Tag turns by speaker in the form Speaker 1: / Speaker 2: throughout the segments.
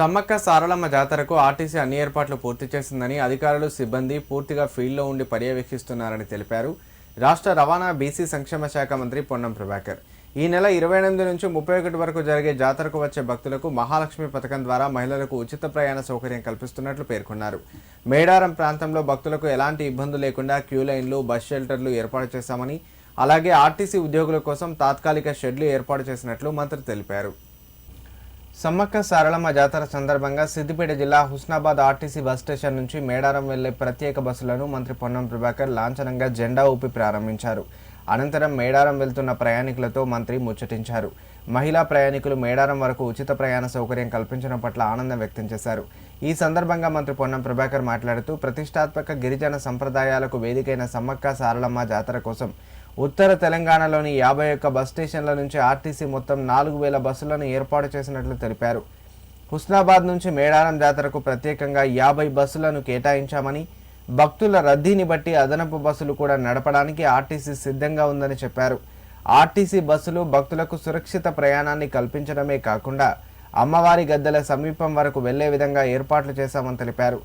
Speaker 1: సమ్మక్క సారలమ్మ జాతరకు ఆర్టీసీ అన్ని ఏర్పాట్లు పూర్తి చేసిందని అధికారులు సిబ్బంది పూర్తిగా ఫీల్డ్లో ఉండి పర్యవేక్షిస్తున్నారని తెలిపారు. రాష్ట్ర రవాణా బీసీ సంక్షేమ శాఖ మంత్రి పొన్నం ప్రభాకర్. ఈ నెల ఇరవై ఎనిమిది నుంచి ముప్పై ఒకటి వరకు జరిగే జాతరకు వచ్చే భక్తులకు మహాలక్ష్మి పథకం ద్వారా మహిళలకు ఉచిత ప్రయాణ సౌకర్యం కల్పిస్తున్నట్లు పేర్కొన్నారు. మేడారం ప్రాంతంలో భక్తులకు ఎలాంటి ఇబ్బందులు లేకుండా క్యూ లైన్లు బస్ షెల్టర్లు ఏర్పాటు చేశామని అలాగే ఆర్టీసీ ఉద్యోగుల కోసం తాత్కాలిక షెడ్లు ఏర్పాటు చేసినట్లు మంత్రి తెలిపారు. సమ్మక్క సారలమ్మ జాతర సందర్భంగా సిద్దిపేట జిల్లా హుస్నాబాద్ ఆర్టీసీ బస్ స్టేషన్ నుంచి మేడారం వెళ్ళే ప్రత్యేక బస్సులను మంత్రి పొన్నం ప్రభాకర్ లాంఛనంగా జెండా ఊపి ప్రారంభించారు. అనంతరం మేడారం వెళ్తున్న ప్రయాణికులతో మంత్రి ముచ్చటించారు. మహిళా ప్రయాణికులు మేడారం వరకు ఉచిత ప్రయాణ సౌకర్యం కల్పించడం పట్ల ఆనందం వ్యక్తం చేశారు. ఈ సందర్భంగా మంత్రి పొన్నం ప్రభాకర్ మాట్లాడుతూ ప్రతిష్టాత్మక గిరిజన సంప్రదాయాలకు వేదికైన సమ్మక్క సారలమ్మ జాతర కోసం ఉత్తర తెలంగాణలోని యాభై ఒక్క బస్ స్టేషన్ల నుంచి ఆర్టీసీ మొత్తం నాలుగు వేల బస్సులను ఏర్పాటు చేసినట్లు తెలిపారు. హుస్నాబాద్ నుంచి మేడారం జాతరకు ప్రత్యేకంగా యాభై బస్సులను కేటాయించామని భక్తుల రద్దీని బట్టి అదనపు బస్సులు కూడా నడపడానికి ఆర్టీసీ సిద్ధంగా ఉందని చెప్పారు. ఆర్టీసీ బస్సులు భక్తులకు సురక్షిత ప్రయాణాన్ని కల్పించడమే కాకుండా అమ్మవారి గద్దెల సమీపం వరకు వెళ్ళే విధంగా ఏర్పాట్లు చేశామని తెలిపారు.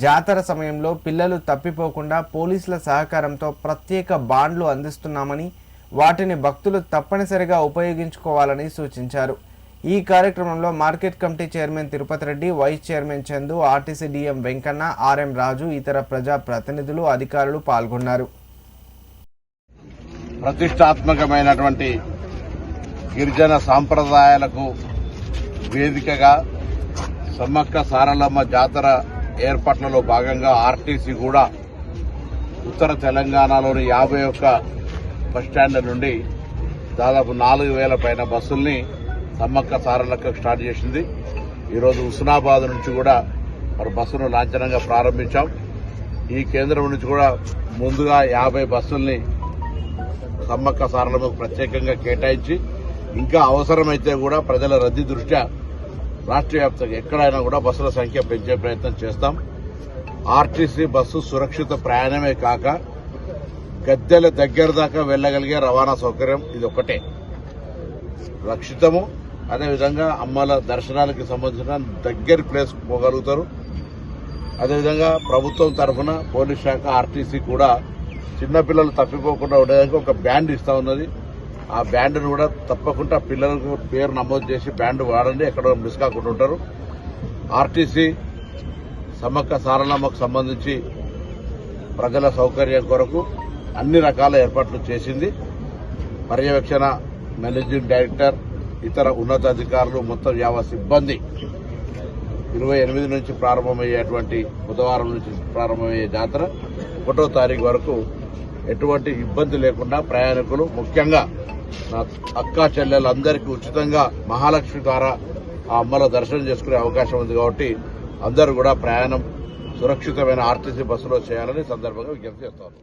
Speaker 1: జాతర సమయంలో పిల్లలు తప్పిపోకుండా పోలీసుల సహకారంతో ప్రత్యేక బాండ్లు అందిస్తున్నామని వాటిని భక్తులు తప్పనిసరిగా ఉపయోగించుకోవాలని సూచించారు. ఈ కార్యక్రమంలో market committee chairman Tirupati Reddy vice chairman Chandu RTC DM Venkanna RM Raju ఇతర ప్రజా ప్రతినిధులు అధికారులు పాల్గొన్నారు.
Speaker 2: ప్రతిష్టాత్మకమైనటువంటి గిరిజన సాంప్రదాయాలకు వేదికగా సమ్మక్క సారలమ్మ జాతర ఏర్పాట్లలో భాగంగా ఆర్టీసీ కూడా ఉత్తర తెలంగాణలోని యాభై ఒక్క బస్టాండ్ల నుండి దాదాపు నాలుగు వేల పైన బస్సుల్ని సమ్మక్క సారలక్క స్టార్ట్ చేసింది. ఈరోజు హుస్నాబాద్ నుంచి కూడా మరి బస్సును లాంఛనంగా ప్రారంభించాం. ఈ కేంద్రం నుంచి కూడా ముందుగా యాభై బస్సుల్ని సమ్మక్క సారలకు ప్రత్యేకంగా కేటాయించి ఇంకా అవసరమైతే కూడా ప్రజల రద్దీ దృష్ట్యా రాష్ట్ర వ్యాప్తంగా ఎక్కడైనా కూడా బస్సుల సంఖ్య పెంచే ప్రయత్నం చేస్తాం. ఆర్టీసీ బస్సు సురక్షిత ప్రయాణమే కాక గద్దెల దగ్గర దాకా వెళ్ళగలిగే రవాణా సౌకర్యం ఇది ఒకటే రక్షితము అదేవిధంగా అమ్మల దర్శనాలకు సంబంధించిన దగ్గర ప్లేస్ పోగలుగుతారు. అదేవిధంగా ప్రభుత్వం తరఫున పోలీస్ శాఖ ఆర్టీసీ కూడా చిన్నపిల్లలు తప్పిపోకుండా ఉండేదానికి ఒక బ్యాండ్ ఇస్తా ఉన్నది. ఆ బ్యాండ్ను కూడా తప్పకుండా పిల్లలకు పేరు నమోదు చేసి బ్యాండ్ వాడండి. ఎక్కడ మిస్ కాకుండా ఉంటారు. ఆర్టీసీ సమ్మక్క సారలమ్మకు సంబంధించి ప్రజల సౌకర్యం కొరకు అన్ని రకాల ఏర్పాట్లు చేసింది. పర్యవేక్షణ మేనేజింగ్ డైరెక్టర్ ఇతర ఉన్నతాధికారులు మొత్తం యావ సిబ్బంది. ఇరవై ఎనిమిది నుంచి ప్రారంభమయ్యేటువంటి బుధవారం నుంచి ప్రారంభమయ్యే జాతర ఒకటో తారీఖు వరకు ఎటువంటి ఇబ్బంది లేకుండా ప్రయాణికులు ముఖ్యంగా నా అక్క చెల్లెలందరికీ ఉచితంగా మహాలక్ష్మి ద్వారా ఆ అమ్మల దర్శనం చేసుకునే అవకాశం ఉంది కాబట్టి అందరూ కూడా ప్రయాణం సురక్షితమైన ఆర్టీసీ బస్సులో చేయాలని సందర్భంగా విజ్ఞప్తి చేస్తాను.